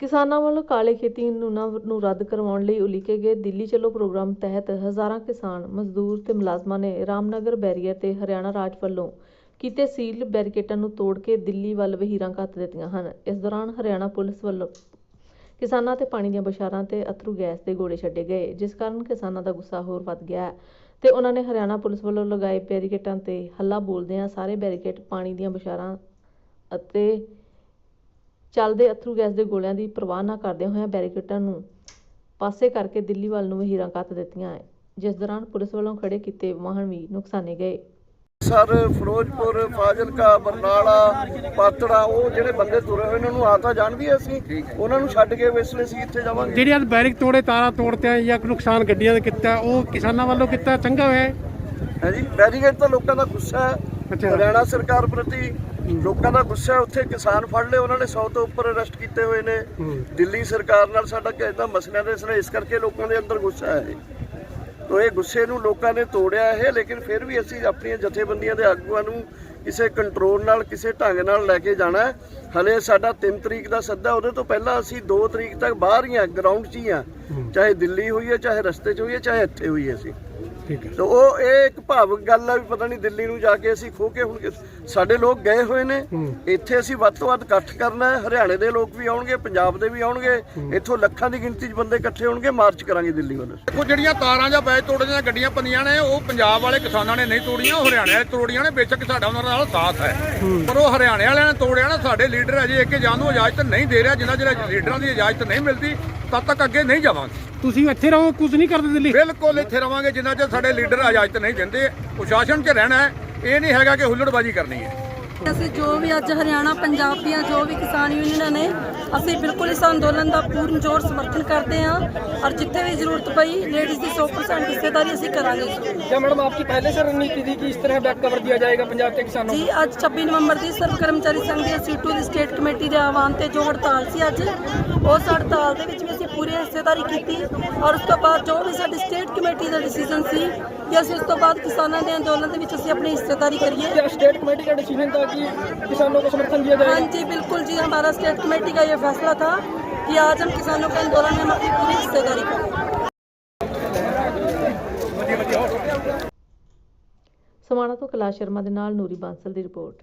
ਕਿਸਾਨਾਂ ਵੱਲੋਂ ਕਾਲੇ ਖੇਤੀ ਕਾਨੂੰਨਾਂ ਨੂੰ ਰੱਦ ਕਰਵਾਉਣ ਲਈ ਉਲੀਕੇ ਗਏ ਦਿੱਲੀ ਚਲੋ ਪ੍ਰੋਗਰਾਮ ਤਹਿਤ ਹਜ਼ਾਰਾਂ ਕਿਸਾਨ, ਮਜ਼ਦੂਰ ਤੇ ਮੁਲਾਜ਼ਮਾਂ ਨੇ ਰਾਮਨਗਰ ਬੈਰੀਅਰ ਤੇ ਹਰਿਆਣਾ ਰਾਜ ਵੱਲੋਂ ਕੀਤੇ ਸੀਲ ਬੈਰੀਕੇਟਾਂ ਨੂੰ ਤੋੜ ਕੇ ਦਿੱਲੀ ਵੱਲ ਵਹੀਰਾਂ ਘੱਤ ਦਿੱਤੀਆਂ ਹਨ। ਇਸ ਦੌਰਾਨ ਹਰਿਆਣਾ ਪੁਲਿਸ ਵੱਲੋਂ ਕਿਸਾਨਾਂ ਤੇ ਪਾਣੀ ਦੀਆਂ ਬਸ਼ਾਰਾਂ ਤੇ ਅਥਰੂ ਗੈਸ ਦੇ ਗੋਲੇ ਛੱਡੇ ਗਏ, ਜਿਸ ਕਾਰਨ ਕਿਸਾਨਾਂ ਦਾ ਗੁੱਸਾ ਹੋਰ ਵੱਧ ਗਿਆ ਹੈ। ਤੇ ਉਹਨਾਂ ਨੇ ਹਰਿਆਣਾ ਪੁਲਿਸ ਵੱਲੋਂ ਲਗਾਏ ਬੈਰੀਕੇਟਾਂ ਤੇ ਹੱਲਾ ਬੋਲਦਿਆਂ ਸਾਰੇ ਬੈਰੀਕੇਡ ਪਾਣੀ ਦੀਆਂ ਬਸ਼ਾਰਾਂ ਅਤੇ ਚੱਲਦੇ ਅਥਰੂ ਗੈਸ ਦੇ ਗੋਲਿਆਂ ਦੀ ਪਰਵਾਹ ਨਾ ਕਰਦਿਆਂ ਹੋਇਆਂ ਬੈਰੀਕੇਡਾਂ ਨੂੰ ਪਾਸੇ ਕਰਕੇ ਦਿੱਲੀ ਵੱਲ ਨੂੰ ਵਹੀਰਾਂ ਕੱਤ ਦਿੱਤੀਆਂ ਜਿਸ ਦੌਰਾਨ ਪੁਲਿਸ ਵੱਲੋਂ ਖੜੇ ਕੀਤੇ ਵਾਹਨ ਵੀ ਨੁਕਸਾਨੇ ਗਏ। ਸਰ ਫਿਰੋਜ਼ਪੁਰ ਫਾਜ਼ਿਲਕਾ ਬਰਨਾਲਾ ਪਾਤੜਾ ਉਹ ਜਿਹੜੇ ਬੰਦੇ ਤੁਰੇ ਹੋਏ ਇਹਨਾਂ ਨੂੰ ਆ ਤਾਂ ਜਾਣਦੀ ਅਸੀਂ। ਉਹਨਾਂ ਨੂੰ ਛੱਡ ਕੇ ਇਸ ਲਈ ਅਸੀਂ ਇੱਥੇ ਜਾਵਾਂਗੇ। ਜਿਹੜੇ ਅੱਜ ਬੈਰਿਕ ਤੋੜੇ ਤਾਰਾਂ ਤੋੜਤੇ ਆ ਜਾਂ ਨੁਕਸਾਨ ਗੱਡੀਆਂ ਦਾ ਕੀਤਾ ਉਹ ਕਿਸਾਨਾਂ ਵੱਲੋਂ ਕੀਤਾ ਚੰਗਾ ਹੋਇਆ। ਹੈ ਹੈ ਜੀ ਬੈਰੀਗੇਡ ਤਾਂ ਲੋਕਾਂ ਦਾ ਗੁੱਸਾ ਹੈ। ਹਰਿਆਣਾ ਸਰਕਾਰ ਪ੍ਰਤੀ ਲੋਕਾਂ ਦਾ ਗੁੱਸਾ ਹੈ ਉੱਥੇ ਕਿਸਾਨ ਫੜ ਲਏ ਉਹਨਾਂ ਨੇ 100 ਤੋਂ ਉੱਪਰ ਅਰੈਸਟ ਕੀਤੇ ਹੋਏ ਨੇ। ਹੂੰ। ਦਿੱਲੀ ਸਰਕਾਰ ਨਾਲ ਸਾਡਾ ਕਿਸੇ ਦਾ ਮਸਲਿਆਂ ਦੇ ਇਸ ਲਈ ਇਸ ਕਰਕੇ ਲੋਕਾਂ ਦੇ ਅੰਦਰ ਗੁੱਸਾ ਹੈ। ਤੋ ਇਹ ਗੁੱਸੇ ਨੂੰ ਲੋਕਾਂ ਨੇ ਤੋੜਿਆ ਇਹ ਲੇਕਿਨ ਫਿਰ ਵੀ ਅਸੀਂ ਆਪਣੀਆਂ ਜਥੇਬੰਦੀਆਂ ਦੇ ਆਗੂਆਂ ਨੂੰ ਕਿਸੇ ਕੰਟਰੋਲ ਨਾਲ ਕਿਸੇ ਢੰਗ ਨਾਲ ਲੈ ਕੇ ਜਾਣਾ ਹੈ। ਹਲੇ ਸਾਡਾ 3 ਤਰੀਕ ਦਾ ਸੱਦਾ ਉਹਦੇ ਤੋਂ ਪਹਿਲਾਂ ਅਸੀਂ 2 ਤਰੀਕ ਤੱਕ ਬਾਹਰ ਹੀ ਆ ਗਰਾਊਂਡ 'ਚ ਹੀ ਆ ਚਾਹੇ ਦਿੱਲੀ ਹੋਈ ਹੈ ਚਾਹੇ ਰਸਤੇ 'ਚ ਹੋਈ ਹੈ ਚਾਹੇ ਇੱਥੇ ਹੋਈ ਹੈ ਅਸੀਂ। ਠੀਕ ਹੈ। ਤੋ ਉਹ ਇਹ ਇੱਕ ਭਾਵਕ ਗੱਲ ਆ ਵੀ ਪਤਾ ਨਹੀਂ ਦਿੱਲੀ ਨੂੰ ਜਾ ਕੇ ਅਸੀਂ ਖੋ ਕੇ ਹੁਣ ਕਿਸ- ਸਾਡੇ ਲੋਕ ਗਏ ਹੋਏ ਨੇ। ਇੱਥੇ ਅਸੀਂ ਵੱਧ ਤੋਂ ਵੱਧ ਇਕੱਠ ਕਰਨਾ ਹੈ। ਹਰਿਆਣੇ ਦੇ ਲੋਕ ਵੀ ਆਉਣਗੇ ਪੰਜਾਬ ਦੇ ਵੀ ਆਉਣਗੇ। ਇੱਥੋਂ ਲੱਖਾਂ ਦੀ ਗਿਣਤੀ 'ਚ ਬੰਦੇ ਇਕੱਠੇ ਹੋਣਗੇ ਮਾਰਚ ਕਰਾਂਗੇ ਦਿੱਲੀ ਵੱਲ। ਦੇਖੋ ਜਿਹੜੀਆਂ ਤਾਰਾਂ ਜਾਂ ਬੈਜ ਤੋੜੀਆਂ ਗੱਡੀਆਂ ਪੰਨੀਆਂ ਨੇ ਉਹ ਪੰਜਾਬ ਵਾਲੇ ਕਿਸਾਨਾਂ ਨੇ ਨਹੀਂ ਤੋੜੀਆਂ ਉਹ ਹਰਿਆਣੇ ਵਾਲੇ ਤੋੜੀਆਂ ਨੇ। ਬੇਸ਼ੱਕ ਸਾਡਾ ਉਹਨਾਂ ਨਾਲ ਸਾਥ ਹੈ। ਪਰ ਉਹ ਹਰਿਆਣੇ ਵਾਲਿਆਂ ਨੇ ਤੋੜਿਆ ਨਾ ਸਾਡੇ ਲੀਡਰ ਅਜੇ ਇੱਕ ਜਾਨ ਨੂੰ ਇਜਾਜ਼ਤ ਨਹੀਂ ਦੇ ਰਿਹਾ ਜਿੰਨਾ ਜਿਹੜਾ ਲੀਡਰਾਂ ਦੀ ਇਜਾਜ਼ਤ ਨਹੀਂ ਮਿਲਦੀ ਤਦ ਤੱਕ ਅੱਗੇ ਨਹੀਂ ਜਾਵਾਂਗੇ। ਤੁਸੀਂ ਇੱਥੇ ਰਹੋ, ਕੁਝ ਨਹੀਂ ਕਰਦੇ ਦਿੱਲੀ। ਬਿਲਕੁਲ ਇੱਥੇ ਰਵਾਂਗੇ, ਜਿੰਨਾ ਚਿਰ ਸਾਡੇ ਲੀਡਰ ਇਜਾਜ਼ਤ ਨਹੀਂ ਦਿੰਦੇ ਪ੍ਰਸ਼ਾਸਨ 'ਚ ਰਹਿਣਾ ਹੈ। ਇਹ ਨਹੀਂ ਹੈਗਾ ਕਿ ਹੁੱਲੜਬਾਜ਼ੀ ਕਰਨੀ ਹੈ। ਅਸੀਂ ਜੋ ਵੀ ਅੱਜ ਹਰਿਆਣਾ ਪੰਜਾਬ ਦੀਆਂ ਜੋ ਵੀ ਕਿਸਾਨ ਯੂਨੀਅਨਾਂ ਨੇ ਅਸੀਂ ਬਿਲਕੁਲ ਇਸ ਅੰਦੋਲਨ ਦਾ ਪੂਰਨ ਜ਼ੋਰ ਸਮਰਥਨ ਕਰਦੇ ਹਾਂ ਔਰ ਜਿੱਥੇ ਵੀ ਜ਼ਰੂਰਤ ਪਈ ਲੇਡੀਜ਼ ਦੀ 100% ਹਿੱਸੇਦਾਰੀ ਅਸੀਂ ਕਰਾਂਗੇ क्या मैडम आपकी पहले से रणनीति थी कि इस तरह बैक कवर दिया जाएगा पंजाब के किसानों ਜੀ ਅੱਜ 26 ਨਵੰਬਰ ਦੀ ਸਰਵ ਕਰਮਚਾਰੀ ਸੰਘ ਦੀ ਸੀਟੂ ਦੀ ਸਟੇਟ ਕਮੇਟੀ ਦੇ ਆਹਵਾਨ ਤੇ ਜੋ ਹੜਤਾਲ ਸੀ ਅੱਜ ਉਸ ਹੜਤਾਲ ਦੇ ਵਿੱਚ ਵੀ ਅਸੀਂ ਪੂਰੀ ਹਿੱਸੇਦਾਰੀ ਕੀਤੀ ਔਰ ਉਸ ਤੋਂ ਬਾਅਦ ਜੋ ਵੀ ਸਾਡੀ ਸਟੇਟ ਕਮੇਟੀ ਦਾ ਡਿਸੀਜਨ ਸੀ ਕਿ ਅਸੀਂ ਉਸ ਤੋਂ ਬਾਅਦ ਕਿਸਾਨਾਂ ਦੇ ਅੰਦੋਲਨ ਦੇ ਵਿੱਚ ਅਸੀਂ ਆਪਣੀ ਹਿੱਸੇਦਾਰੀ ਕਰੀਏ क्या स्टेट कमेटी का डिसीजन था कि किसानों को समर्थन दिया जाएगा हाँ जी बिल्कुल जी हमारा स्टेट कमेटी का ये फैसला था कि आज हम किसानों के आंदोलन में हम अपनी पूरी हिस्सेदारी करें ਸਮਾਣਾ ਤੋਂ ਕੈਲਾਸ਼ ਸ਼ਰਮਾ ਦੇ ਨਾਲ ਨੂਰੀ ਬਾਂਸਲ ਦੀ ਰਿਪੋਰਟ